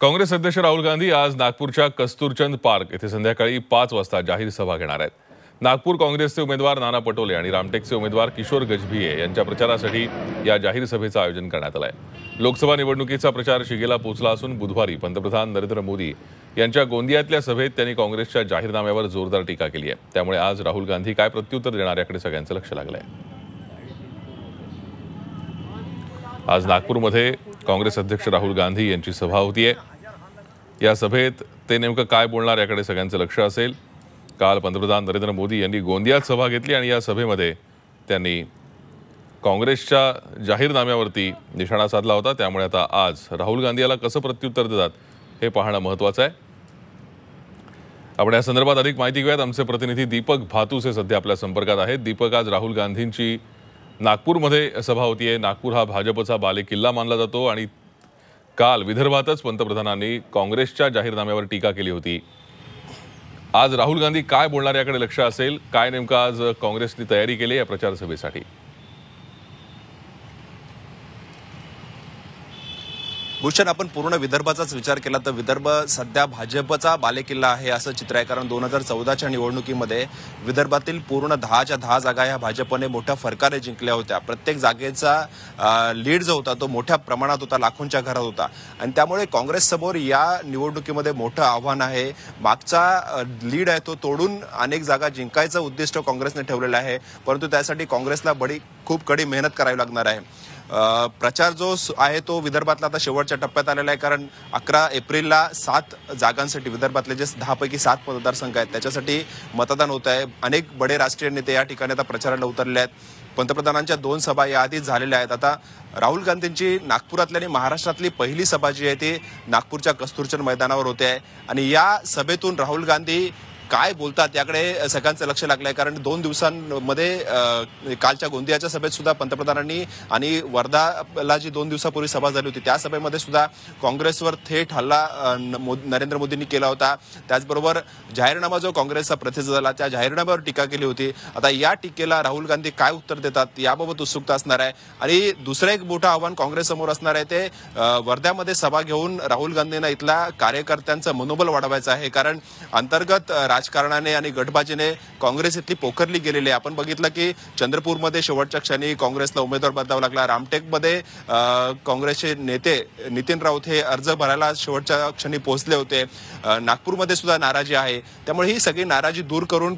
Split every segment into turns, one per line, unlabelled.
काँग्रेस अध्यक्ष राहुल गांधी आज नागपूरच्या कस्तुरचंद पार्क येथे संध्याकाळी पाच वाजता जाहीर सभा घेणार आहेत. नागपूर काँग्रेसचे उमेदवार नाना पटोले आणि रामटेकचे उमेदवार किशोर गजभिये यांच्या प्रचारासाठी या जाहीर सभेचं आयोजन करण्यात आलं आहे लोकसभा निवडणुकीचा प्रचार शिगेला पोहोचला असून बुधवारी पंतप्रधान नरेंद्र मोदी यांच्या गोंदियातल्या सभेत त्यांनी काँग्रेसच्या जाहीरनाम्यावर जोरदार टीका केली आहे. त्यामुळे आज राहुल गांधी काय प्रत्युत्तर देणार याकडे सगळ्यांचं लक्ष लागलं आहे आज नागपूरमध्ये काँग्रेस अध्यक्ष राहुल गांधी यांची सभा होतीये. या सभेत ते नेमकं काय बोलणार याकडे सगळ्यांचं लक्ष असेल. काल पंतप्रधान नरेंद्र मोदी यांनी गोंदियात सभा घेतली आणि या सभेमध्ये त्यांनी काँग्रेसच्या जाहीरनाम्यावरती निशाणा साधला होता. त्यामुळे आता आज राहुल गांधी याला कसं प्रत्युत्तर देतात हे पाहणं महत्त्वाचं आहे. आपण या संदर्भात अधिक माहिती घेऊयात. आमचे प्रतिनिधी दीपक भातुसे सध्या आपल्या संपर्कात आहेत. दीपक आज राहुल गांधींची नागपूरमध्ये सभा होतीये नागपूर हा भाजपचा बालेकिल्ला मानला जातो आणि काल विदर्भातच पंतप्रधानांनी काँग्रेसच्या जाहीरनाम्यावर टीका केली होती. आज राहुल गांधी काय बोलणार याकडे लक्ष असेल? काय नेमकं आज काँग्रेसने तयारी केली या प्रचारसभेसाठी?
भूषण आपण पूर्ण विदर्भाचाच विचार केला तर विदर्भ सध्या भाजपचा बालेकिल्ला आहे असं चित्र आहे. कारण दोन हजार चौदाच्या निवडणुकीमध्ये विदर्भातील पूर्ण दहाच्या दहा जागा ह्या भाजपने मोठ्या फरकाने जिंकल्या होत्या. प्रत्येक जागेचा लीड जो होता तो मोठ्या प्रमाणात होता लाखोंच्या घरात होता. आणि त्यामुळे काँग्रेस समोर या निवडणुकीमध्ये मोठं आव्हान आहे. मागचा लीड आहे तो तोडून अनेक जागा जिंकायचं उद्दिष्ट काँग्रेसने ठेवलेलं आहे. परंतु त्यासाठी काँग्रेसला बडी खूप कडी मेहनत करावी लागणार आहे. प्रचार जो स- आहे तो विदर्भातला आता शेवटच्या टप्प्यात आलेला आहे. कारण अकरा एप्रिलला सात जागांसाठी विदर्भातले जे दहापैकी सात मतदारसंघ आहेत त्याच्यासाठी मतदान होत आहे. अनेक बडे राष्ट्रीय नेते या ठिकाणी आता प्रचाराला उतरले आहेत. पंतप्रधानांच्या दोन सभा याआधीच झालेल्या आहेत. आता राहुल गांधींची नागपुरातली आणि महाराष्ट्रातली पहिली सभा जी आहे ती नागपूरच्या कस्तुरचंद मैदानावर होते आहे. आणि या सभेतून राहुल गांधी काय बोलतात याकडे सगळ्यांचं लक्ष लागलंय. कारण दोन दिवसांमध्ये कालच्या गोंदियाच्या सभेत सुद्धा पंतप्रधानांनी आणि वर्धाला जी दोन दिवसापूर्वी सभा झाली होती त्या सभेमध्ये सुद्धा काँग्रेसवर थेट हल्ला नरेंद्र मोदींनी केला होता. त्याचबरोबर जाहीरनामा जो काँग्रेसचा प्रसिद्ध झाला त्या जाहीरनाम्यावर टीका केली होती. आता या टीकेला राहुल गांधी काय उत्तर देतात याबाबत उत्सुकता असणार आहे. आणि दुसरं एक मोठं आव्हान काँग्रेस समोर असणार आहे ते वर्ध्यामध्ये सभा घेऊन राहुल गांधींना इथल्या कार्यकर्त्यांचं मनोबल वाढवायचं आहे. कारण अंतर्गत राज राजकारणाने आणि गटबाजीने काँग्रेस इथली पोखरली गेलेली आहे. आपण बघितलं की चंद्रपूरमध्ये शेवटच्या क्षणी काँग्रेसला उमेदवार बदलावा लागला. रामटेकमध्ये काँग्रेसचे नेते नितीन राऊत हे अर्ज भरायला शेवटच्या क्षणी पोहोचले होते. नागपूरमध्ये सुद्धा नाराजी आहे. त्यामुळे ही सगळी नाराजी दूर करून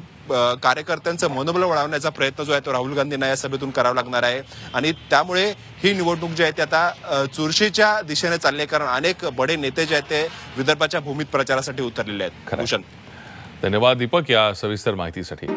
कार्यकर्त्यांचं मनोबल वाढवण्याचा प्रयत्न जो आहे तो राहुल गांधींना या सभेतून करावा लागणार आहे. आणि त्यामुळे ही निवडणूक जी आहे ती आता चुरशीच्या दिशेने चालली आहे. कारण अनेक बडे नेते जे आहेत ते विदर्भाच्या भूमीत प्रचारासाठी उतरलेले आहेत. भूषण.
धन्यवाद दीपक या सविस्तर माहितीसाठी.